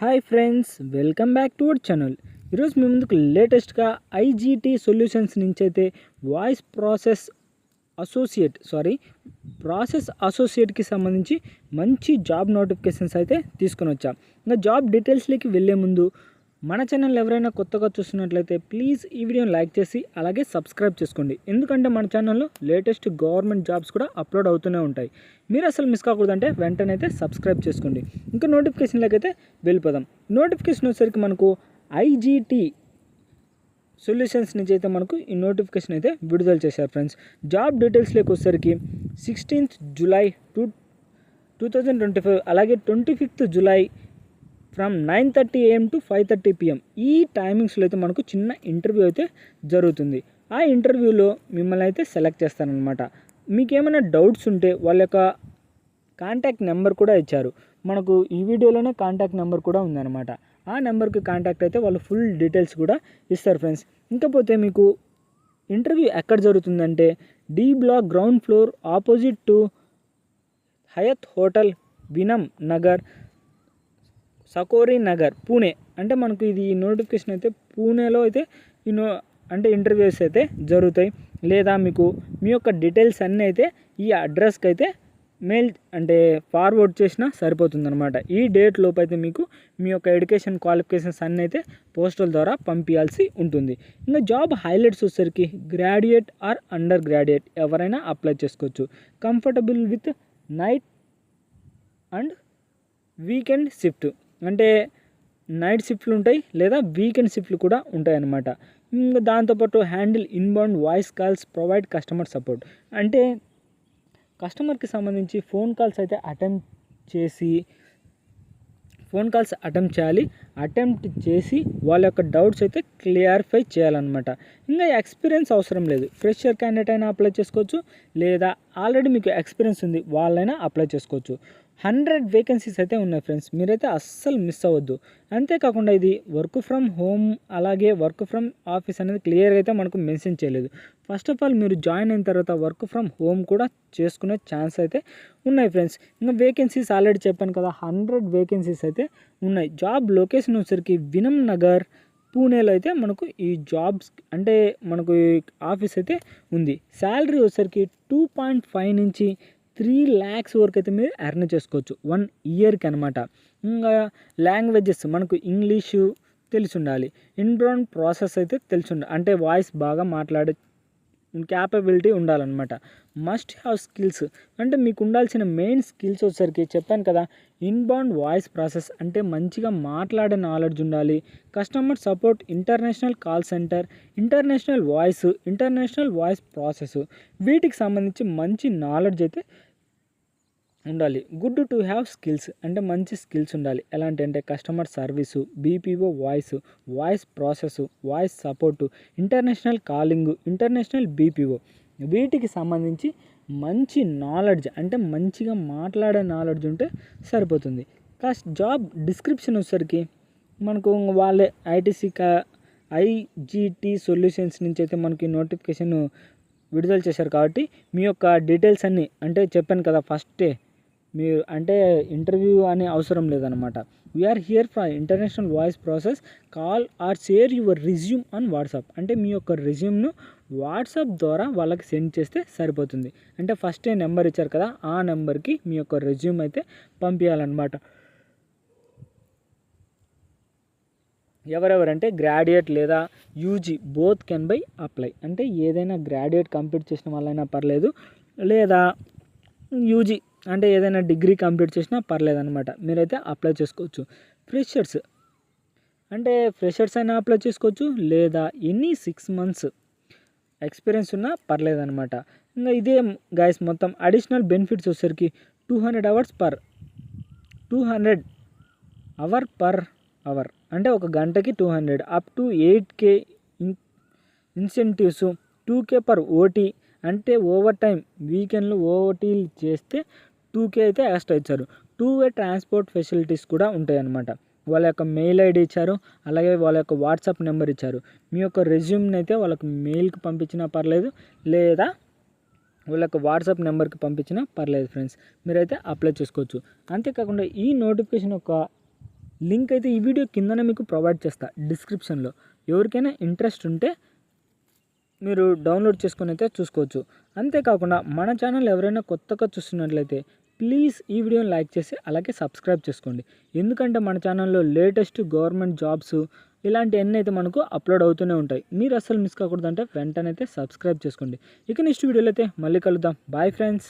Hi friends welcome back to our channel. ఈరోజు మీ ముందుకు లేటెస్ట్గా ఐజీటీ సొల్యూషన్స్ నుంచి అయితే voice process associate sorry process అసోసియేట్కి సంబంధించి మంచి జాబ్ నోటిఫికేషన్స్ అయితే తీసుకొని వచ్చాం. ఇంకా జాబ్ డీటెయిల్స్లోకి వెళ్ళే ముందు మన ఛానల్ ఎవరైనా కొత్తగా చూస్తున్నట్లయితే ప్లీజ్ ఈ వీడియోని లైక్ చేసి అలాగే సబ్స్క్రైబ్ చేసుకోండి. ఎందుకంటే మన ఛానల్లో లేటెస్ట్ గవర్నమెంట్ జాబ్స్ కూడా అప్లోడ్ అవుతూనే ఉంటాయి. మీరు అసలు మిస్ కాకూడదంటే వెంటనే అయితే సబ్స్క్రైబ్ చేసుకోండి. ఇంకా నోటిఫికేషన్లోకి అయితే వెళ్ళిపోదాం. నోటిఫికేషన్ వచ్చేసరికి మనకు ఐజీటీ సొల్యూషన్స్ నుంచి అయితే మనకు ఈ నోటిఫికేషన్ అయితే విడుదల చేశారు ఫ్రెండ్స్ జాబ్ డీటెయిల్స్లోకి వచ్చేసరికి sixteenth July two two thousand twenty five అలాగే twenty fifth July from nine thirty AM to five thirty PM. ఈ టైమింగ్స్లో అయితే మనకు చిన్న ఇంటర్వ్యూ అయితే జరుగుతుంది. ఆ ఇంటర్వ్యూలో మిమ్మల్ని అయితే సెలెక్ట్ చేస్తారనమాట మీకేమైనా డౌట్స్ ఉంటే వాళ్ళ యొక్క కాంటాక్ట్ నెంబర్ కూడా ఇచ్చారు. మనకు ఈ వీడియోలోనే కాంటాక్ట్ నెంబర్ కూడా ఉందన్నమాట. ఆ నెంబర్కి కాంటాక్ట్ అయితే వాళ్ళు ఫుల్ డీటెయిల్స్ కూడా ఇస్తారు ఫ్రెండ్స్. ఇంకపోతే మీకు ఇంటర్వ్యూ ఎక్కడ జరుగుతుందంటే D block ground floor opposite to Hyatt hotel Viman Nagar Sakori Nagar Pune. అంటే మనకు ఇది నోటిఫికేషన్ అయితే పూణేలో అయితే ఈ నో అంటే ఇంటర్వ్యూస్ అయితే జరుగుతాయి. లేదా మీకు మీ యొక్క డీటెయిల్స్ అన్నీ అయితే ఈ అడ్రస్కి అయితే మెయిల్ అంటే ఫార్వర్డ్ చేసినా సరిపోతుందనమాట ఈ డేట్ లోపు అయితే మీకు మీ యొక్క ఎడ్యుకేషన్ క్వాలిఫికేషన్స్ అన్నీ అయితే పోస్టల్ ద్వారా పంపించాల్సి ఉంటుంది. ఇంకా జాబ్ హైలైట్స్ వచ్చేసరికి గ్రాడ్యుయేట్ ఆర్ అండర్ గ్రాడ్యుయేట్ ఎవరైనా అప్లై చేసుకోవచ్చు. Comfortable with night and weekend shift అంటే నైట్ షిఫ్ట్లు ఉంటాయి లేదా వీకెండ్ షిఫ్ట్లు కూడా ఉంటాయి అన్నమాట ఇంకా దాంతోపాటు handle inbound voice calls provide customer support. అంటే కస్టమర్కి సంబంధించి ఫోన్ కాల్స్ అయితే అటెంప్ట్ చేసి ఫోన్ కాల్స్ అటెంప్ట్ చేయాలి. అటెంప్ట్ చేసి వాళ్ళ యొక్క డౌట్స్ అయితే క్లియర్ఫై చేయాలన్నమాట. ఇంకా ఎక్స్పీరియన్స్ అవసరం లేదు. ఫ్రెషర్ క్యాండిడేట్ అయినా అప్లై చేసుకోవచ్చు. లేదా ఆల్రెడీ మీకు ఎక్స్పీరియన్స్ ఉంది వాళ్ళైనా అప్లై చేసుకోవచ్చు. హండ్రెడ్ వేకెన్సీస్ అయితే ఉన్నాయి ఫ్రెండ్స్. మీరైతే అస్సలు మిస్ అవ్వద్దు. అంతేకాకుండా ఇది వర్క్ ఫ్రమ్ హోమ్ అలాగే వర్క్ ఫ్రమ్ ఆఫీస్ అనేది క్లియర్గా అయితే మనకు మెన్షన్ చేయలేదు. ఫస్ట్ ఆఫ్ ఆల్ మీరు జాయిన్ అయిన తర్వాత వర్క్ ఫ్రమ్ హోమ్ కూడా చేసుకునే ఛాన్స్ అయితే ఉన్నాయి ఫ్రెండ్స్. ఇంకా వేకెన్సీస్ ఆల్రెడీ చెప్పాను కదా హండ్రెడ్ వేకెన్సీస్ అయితే ఉన్నాయి. జాబ్ లొకేషన్ వచ్చరికి వినం నగర్ పూణేలో అయితే మనకు ఈ జాబ్స్ అంటే మనకు ఈ ఆఫీస్ అయితే ఉంది. శాలరీ వచ్చరికి టూ పాయింట్ ఫైవ్ నుంచి త్రీ ల్యాక్స్ వరకు అయితే మీరు ఎర్న్ చేసుకోవచ్చు. వన్ ఇయర్కి అనమాట ఇంకా లాంగ్వేజెస్ మనకు ఇంగ్లీషు తెలిసి ఉండాలి. ఇన్బ్రౌన్ ప్రాసెస్ అయితే తెలిసి ఉండాలి అంటే వాయిస్ బాగా మాట్లాడే క్యాపబిలిటీ ఉండాలన్నమాట. మస్ట్ హ్యావ్ స్కిల్స్ అంటే మీకు ఉండాల్సిన మెయిన్ స్కిల్స్ వచ్చేసరికి చెప్పాను కదా ఇన్బౌండ్ వాయిస్ ప్రాసెస్ అంటే మంచిగా మాట్లాడే నాలెడ్జ్ ఉండాలి. Customer support international call centre international voice international voice process వీటికి సంబంధించి మంచి నాలెడ్జ్ అయితే ఉండాలి. గుడ్ టు హ్యావ్ స్కిల్స్ అంటే మంచి స్కిల్స్ ఉండాలి. ఎలాంటి అంటే customer service BPO voice voice process voice support international calling international BPO వీటికి సంబంధించి మంచి నాలెడ్జ్ అంటే మంచిగా మాట్లాడే నాలెడ్జ్ ఉంటే సరిపోతుంది. కాస్ట్ జాబ్ డిస్క్రిప్షన్ వచ్చేసరికి మనకు వాళ్ళే ఐటీసీ కా ఐజీటీ సొల్యూషన్స్ నుంచి అయితే మనకి నోటిఫికేషన్ విడుదల చేశారు కాబట్టి మీ యొక్క డీటెయిల్స్ అన్నీ అంటే చెప్పాను కదా ఫస్టే మీరు అంటే ఇంటర్వ్యూ అనే అవసరం లేదనమాట we are here for international voice process call or share your resume on WhatsApp అంటే మీ యొక్క రిజ్యూమ్ను వాట్సాప్ ద్వారా వాళ్ళకి సెండ్ చేస్తే సరిపోతుంది. అంటే ఫస్ట్ నెంబర్ ఇచ్చారు కదా ఆ నెంబర్కి మీ యొక్క రెజ్యూమ్ అయితే పంపించాలన్నమాట ఎవరెవరంటే గ్రాడ్యుయేట్ లేదా UG both can be apply అంటే ఏదైనా గ్రాడ్యుయేట్ కంప్లీట్ చేసిన వాళ్ళైనా పర్లేదు. లేదా యూజీ అంటే ఏదైనా డిగ్రీ కంప్లీట్ చేసినా పర్లేదనమాట మీరైతే అప్లై చేసుకోవచ్చు. ఫ్రెషర్స్. అంటే ఫ్రెషర్స్ అయినా అప్లై చేసుకోవచ్చు లేదా ఎనీ సిక్స్ మంత్స్ ఎక్స్పీరియన్స్ ఉన్నా పర్లేదనమాట ఇంకా ఇదే గైస్ మొత్తం అడిషనల్ బెనిఫిట్స్ వచ్చేసరికి two hundred hours per two hundred hour per hour. అంటే ఒక గంటకి two hundred up to eight K incentives two K per OT అంటే ఓవర్ టైం వీకెండ్లో ఓటీలు చేస్తే టూకి అయితే ఎక్స్ట్రా ఇచ్చారు. టూ వే ట్రాన్స్పోర్ట్ ఫెసిలిటీస్ కూడా ఉంటాయన్నమాట. వాళ్ళ యొక్క మెయిల్ ఐడి ఇచ్చారు అలాగే వాళ్ళ యొక్క వాట్సాప్ నెంబర్ ఇచ్చారు. మీ యొక్క రెజ్యూమ్ని అయితే వాళ్ళకి మెయిల్కి పంపించినా పర్లేదు లేదా వాళ్ళ యొక్క వాట్సాప్ నెంబర్కి పంపించినా పర్లేదు ఫ్రెండ్స్. మీరైతే అప్లై చేసుకోవచ్చు. అంతేకాకుండా ఈ నోటిఫికేషన్ యొక్క లింక్ అయితే ఈ వీడియో కిందనే మీకు ప్రొవైడ్ చేస్తా డిస్క్రిప్షన్లో. ఎవరికైనా ఇంట్రెస్ట్ ఉంటే మీరు డౌన్లోడ్ చేసుకుని అయితే చూసుకోవచ్చు. అంతేకాకుండా మన ఛానల్ ఎవరైనా కొత్తగా చూస్తున్నట్లయితే ప్లీజ్ ఈ వీడియోని లైక్ చేసి అలాగే సబ్స్క్రైబ్ చేసుకోండి. ఎందుకంటే మన ఛానల్లో లేటెస్ట్ గవర్నమెంట్ జాబ్స్ ఇలాంటి ఎన్ని అయితే మనకు అప్లోడ్ అవుతూనే ఉంటాయి. మీరు అసలు మిస్ కాకూడదంటే వెంటనే అయితే సబ్స్క్రైబ్ చేసుకోండి. ఇక నెక్స్ట్ వీడియోలో అయితే మళ్ళీ కలుద్దాం. Bye friends.